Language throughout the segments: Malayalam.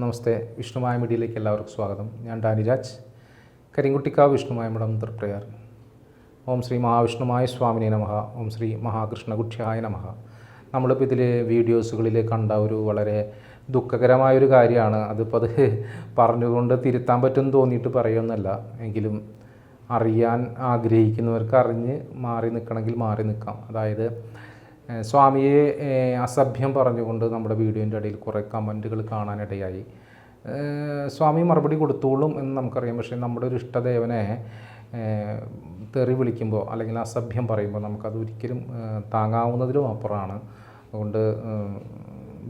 നമസ്തേ വിഷ്ണുമായ മീഡിയയിലേക്ക് എല്ലാവർക്കും സ്വാഗതം. ഞാൻ ഡാനിരാജ് കരിങ്കുട്ടിക്കാവ് വിഷ്ണുമായ മഠം തൃപ്രയാർ. ഓം ശ്രീ മഹാവിഷ്ണുമായ സ്വാമിനെ നമഹ ഓം ശ്രീ മഹാകൃഷ്ണകുക്ഷ്യായ നമ. നമ്മളിപ്പോൾ ഇതിൽ വീഡിയോസുകളിൽ കണ്ട ഒരു വളരെ ദുഃഖകരമായൊരു കാര്യമാണ്. അതിപ്പോൾ അത് പറഞ്ഞുകൊണ്ട് തിരുത്താൻ പറ്റുമെന്ന് തോന്നിയിട്ട് പറയുമെന്നല്ല. എങ്കിലും അറിയാൻ ആഗ്രഹിക്കുന്നവർക്ക് അറിഞ്ഞ് മാറി നിൽക്കണമെങ്കിൽ മാറി നിൽക്കാം അതായത് സ്വാമിയെ അസഭ്യം പറഞ്ഞുകൊണ്ട് നമ്മുടെ വീഡിയോന്റെ ഇടയിൽ കുറേ കമന്റുകൾ കാണാനിടയായി. സ്വാമി മറുപടി കൊടുത്തോളും എന്ന് നമുക്കറിയാം. പക്ഷേ നമ്മുടെ ഒരു ഇഷ്ടദേവനെ തെറി വിളിക്കുമ്പോൾ അല്ലെങ്കിൽ അസഭ്യം പറയുമ്പോൾ നമുക്കത് ഒരിക്കലും താങ്ങാവുന്നതിലും അപ്പുറമാണ് അതുകൊണ്ട്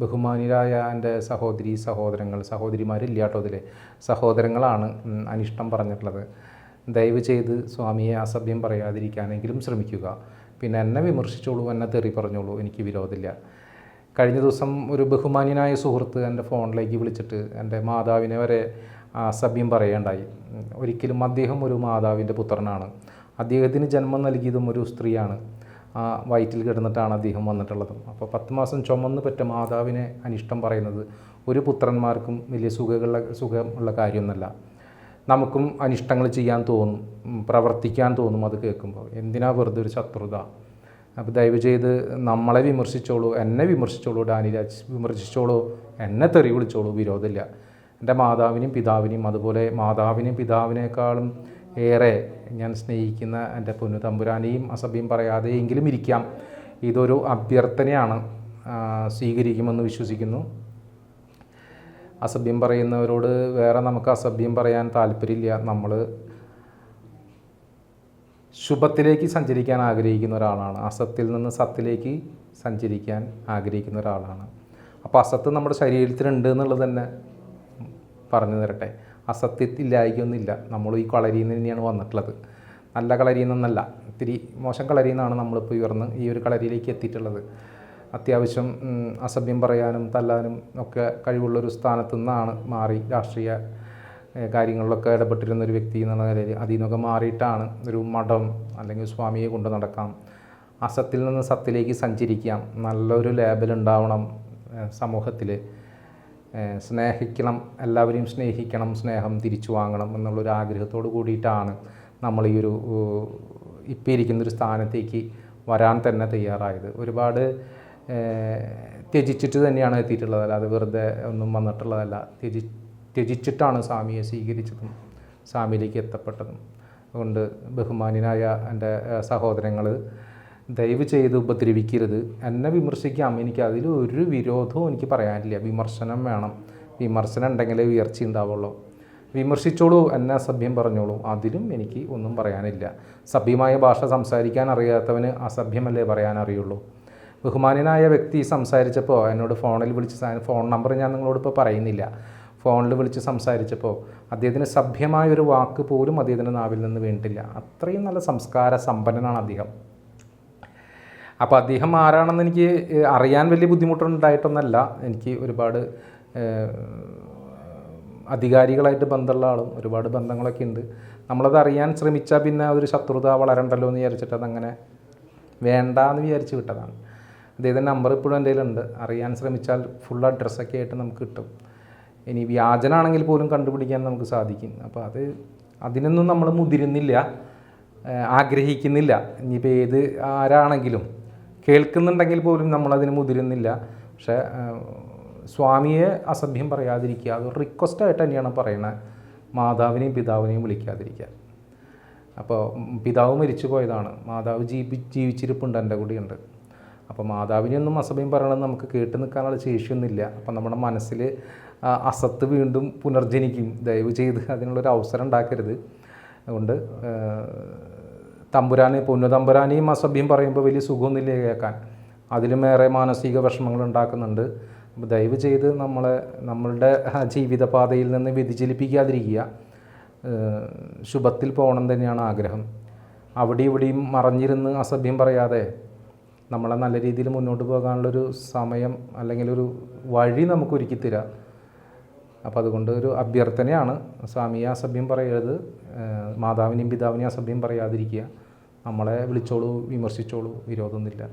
ബഹുമാനിരായ എന്റെ സഹോദരി സഹോദരങ്ങൾ സഹോദരിമാരില്ല കേട്ടോ ഇതിൽ സഹോദരങ്ങളാണ് അനിഷ്ടം പറഞ്ഞിട്ടുള്ളത്. ദയവ് ചെയ്ത് സ്വാമിയെ അസഭ്യം പറയാതിരിക്കാനെങ്കിലും ശ്രമിക്കുക. പിന്നെ എന്നെ വിമർശിച്ചോളൂ എന്നെ തെറി പറഞ്ഞോളൂ എനിക്ക് വിരോധമില്ല. കഴിഞ്ഞ ദിവസം ഒരു ബഹുമാന്യനായ സുഹൃത്ത് എന്റെ ഫോണിലേക്ക് വിളിച്ചിട്ട് എന്റെ മാതാവിനെ വരെ അസഭ്യം പറയേണ്ടായി ഒരിക്കലും അദ്ദേഹം ഒരു മാതാവിന്റെ പുത്രനാണ്. അദ്ദേഹത്തിന് ജന്മം നൽകിയതും ഒരു സ്ത്രീയാണ്. ആ വയറ്റിൽ കിടന്നിട്ടാണ് അദ്ദേഹം വന്നിട്ടുള്ളതും. അപ്പോൾ പത്ത് മാസം ചുമന്ന് പറ്റ മാതാവിനെ അനിഷ്ടം പറയുന്നത് ഒരു പുത്രന്മാർക്കും വലിയ സുഖമുള്ള സുഖമുള്ള കാര്യമൊന്നുമല്ല. നമുക്കും അനിഷ്ടങ്ങൾ ചെയ്യാൻ തോന്നും പ്രവർത്തിക്കാൻ തോന്നും അത് കേൾക്കുമ്പോൾ. എന്തിനാ വെറുതെ ഒരു ശത്രുത? അപ്പോൾ ദയവ് ചെയ്ത് നമ്മളെ വിമർശിച്ചോളൂ എന്നെ വിമർശിച്ചോളൂ ഡാനിരാജ് വിമർശിച്ചോളൂ എന്നെ തെറി വിളിച്ചോളൂ വിരോധമില്ല. എന്റെ മാതാവിനും പിതാവിനെയും അതുപോലെ മാതാവിനെയും പിതാവിനേക്കാളും ഏറെ ഞാൻ സ്നേഹിക്കുന്ന എന്റെ പൊന്നു തമ്പുരാനെയും അസഭ്യം പറയാതെ എങ്കിലും ഇരിക്കാം. ഇതൊരു അഭ്യർത്ഥനയാണ് സ്വീകരിക്കുമെന്ന് വിശ്വസിക്കുന്നു. അസഭ്യം പറയുന്നവരോട് വേറെ നമുക്ക് അസഭ്യം പറയാൻ താല്പര്യമില്ല. നമ്മൾ ശുഭത്തിലേക്ക് സഞ്ചരിക്കാൻ ആഗ്രഹിക്കുന്ന ഒരാളാണ്. അസത്തിൽ നിന്ന് സത്തിലേക്ക് സഞ്ചരിക്കാൻ ആഗ്രഹിക്കുന്ന ഒരാളാണ്. അപ്പോൾ അസത്ത് നമ്മുടെ ശരീരത്തിലുണ്ട് എന്നുള്ളത് തന്നെ പറഞ്ഞു തരട്ടെ. അസത്യത്തില്ലായിക്കൊന്നുമില്ല നമ്മൾ ഈ കളരിയിൽ നിന്ന് തന്നെയാണ് വന്നിട്ടുള്ളത്. നല്ല കളരിയിൽ നിന്നല്ല. ഇത്തിരി മോശം കളരിയിൽ നിന്നാണ് നമ്മളിപ്പോൾ ഉയർന്ന് ഈ ഒരു കളരിയിലേക്ക് എത്തിയിട്ടുള്ളത്. അത്യാവശ്യം അസഭ്യം പറയാനും തല്ലാനും ഒക്കെ കഴിവുള്ളൊരു സ്ഥാനത്തു നിന്നാണ് മാറി രാഷ്ട്രീയ കാര്യങ്ങളിലൊക്കെ ഇടപെട്ടിരുന്ന ഒരു വ്യക്തി എന്നുള്ള നിലയിൽ. അതിൽ നിന്നൊക്കെ മാറിയിട്ടാണ് ഒരു മഠം അല്ലെങ്കിൽ സ്വാമിയെ കൊണ്ട് നടക്കാം. അസത്തിൽ നിന്ന് സത്തിലേക്ക് സഞ്ചരിക്കാം. നല്ലൊരു ലേബൽ ഉണ്ടാവണം സമൂഹത്തിൽ സ്നേഹിക്കണം എല്ലാവരെയും സ്നേഹിക്കണം സ്നേഹം തിരിച്ചു വാങ്ങണം എന്നുള്ളൊരു ആഗ്രഹത്തോട് കൂടിയിട്ടാണ് നമ്മൾ ഈ ഒരു ഇപ്പം ഇരിക്കുന്നൊരു സ്ഥാനത്തേക്ക് വരാൻ തന്നെ തയ്യാറായത്. ഒരുപാട് ത്യജിച്ചിട്ട് തന്നെയാണ് എത്തിയിട്ടുള്ളത് അല്ലാതെ വെറുതെ ഒന്നും വന്നിട്ടുള്ളതല്ല. ത്യജി ത്യജിച്ചിട്ടാണ് സ്വാമിയെ സ്വീകരിച്ചതും സ്വാമിയിലേക്ക് എത്തപ്പെട്ടതും. അതുകൊണ്ട് ബഹുമാന്യനായ എന്റെ സഹോദരങ്ങൾ ദയവ് ചെയ്ത് ഉപദ്രവിക്കരുത്. എന്നെ വിമർശിക്കാം. എനിക്ക് അതിൽ ഒരു വിരോധവും എനിക്ക് പറയാനില്ല. വിമർശനം വേണം. വിമർശനം ഉണ്ടെങ്കിലേ ഉയർച്ച ഉണ്ടാവുള്ളൂ. വിമർശിച്ചോളൂ. എന്നെ അസഭ്യം പറഞ്ഞോളൂ. അതിലും എനിക്ക് ഒന്നും പറയാനില്ല. സഭ്യമായ ഭാഷ സംസാരിക്കാൻ അറിയാത്തവന് അസഭ്യമല്ലേ പറയാൻ അറിയുള്ളൂ? ബഹുമാന്യനായ വ്യക്തി സംസാരിച്ചപ്പോൾ എന്നോട് ഫോണിൽ വിളിച്ച് ഫോൺ നമ്പർ ഞാൻ നിങ്ങളോട് ഇപ്പോൾ പറയുന്നില്ല. ഫോണിൽ വിളിച്ച് സംസാരിച്ചപ്പോൾ അദ്ദേഹത്തിന് സഭ്യമായ ഒരു വാക്ക് പോലും അദ്ദേഹത്തിന്റെ നാവിൽ നിന്ന് വീണിട്ടില്ല. അത്രയും നല്ല സംസ്കാര സമ്പന്നനാണ് അദ്ദേഹം. അപ്പോൾ അദ്ദേഹം ആരാണെന്ന് എനിക്ക് അറിയാൻ വലിയ ബുദ്ധിമുട്ടുണ്ടായിട്ടൊന്നല്ല. എനിക്ക് ഒരുപാട് അധികാരികളായിട്ട് ബന്ധമുള്ള ആളും ഒരുപാട് ബന്ധങ്ങളൊക്കെ ഉണ്ട്. നമ്മളത് അറിയാൻ ശ്രമിച്ചാൽ പിന്നെ ഒരു ശത്രുത വളരണ്ടല്ലോ എന്ന് വിചാരിച്ചിട്ട് അതങ്ങനെ വേണ്ട എന്ന് വിചാരിച്ച് വിട്ടതാണ്. അദ്ദേഹത്തിന്റെ നമ്പർ ഇപ്പോഴും എന്റെ കയ്യിലുണ്ട്. അറിയാൻ ശ്രമിച്ചാൽ ഫുൾ അഡ്രസ്സൊക്കെ ആയിട്ട് നമുക്ക് കിട്ടും. ഇനി വ്യാജനാണെങ്കിൽ പോലും കണ്ടുപിടിക്കാൻ നമുക്ക് സാധിക്കും. അപ്പോൾ അത് അതിനൊന്നും നമ്മൾ മുതിരുന്നില്ല. ആഗ്രഹിക്കുന്നില്ല. ഇനിയിപ്പോൾ ഏത് ആരാണെങ്കിലും കേൾക്കുന്നുണ്ടെങ്കിൽ പോലും നമ്മളതിന് മുതിരുന്നില്ല. പക്ഷേ സ്വാമിയെ അസഭ്യം പറയാതിരിക്കുക. അത് റിക്വസ്റ്റായിട്ട് തന്നെയാണ് പറയുന്നത് മാതാവിനെയും പിതാവിനെയും വിളിക്കാതിരിക്കുക അപ്പോൾ പിതാവ് മരിച്ചു പോയതാണ് മാതാവ് ജീവി ജീവിച്ചിരിപ്പുണ്ട് എന്റെ കൂടെയുണ്ട്. അപ്പോൾ മാതാവിനെയൊന്നും അസഭ്യം പറയണമെന്ന് നമുക്ക് കേട്ട് നിൽക്കാനുള്ള ശേഷിയൊന്നുമില്ല. അപ്പം നമ്മുടെ മനസ്സിൽ അസത്ത് വീണ്ടും പുനർജനിക്കും. ദയവ് ചെയ്ത് അതിനുള്ളൊരു അവസരം ഉണ്ടാക്കരുത്. അതുകൊണ്ട് തമ്പുരാനെ പൊന്നു തമ്പുരാനെയും അസഭ്യം പറയുമ്പോൾ വലിയ സുഖമൊന്നുമില്ല കേൾക്കാൻ. അതിലുമേറെ മാനസിക വിഷമങ്ങൾ ഉണ്ടാക്കുന്നുണ്ട്. അപ്പോൾ ദയവ് ചെയ്ത് നമ്മളെ നമ്മളുടെ ജീവിതപാതയിൽ നിന്ന് വ്യതിചലിപ്പിക്കാതിരിക്കുക. ശുഭത്തിൽ പോകണം തന്നെയാണ് ആഗ്രഹം. അവിടെ ഇവിടെയും മറഞ്ഞിരുന്ന് അസഭ്യം പറയാതെ നമ്മളെ നല്ല രീതിയിൽ മുന്നോട്ട് പോകാനുള്ളൊരു സമയം അല്ലെങ്കിൽ ഒരു വഴി നമുക്ക് ഒരുക്കി തരാം. അപ്പോൾ അതുകൊണ്ട് ഒരു അഭ്യർത്ഥനയാണ്. സ്വാമിയെ അസഭ്യം പറയരുത്. മാതാവിനെയും പിതാവിനെയും അസഭ്യം പറയാതിരിക്കുക. നമ്മളെ വിളിച്ചോളൂ വിമർശിച്ചോളൂ വിരോധമൊന്നുമില്ല.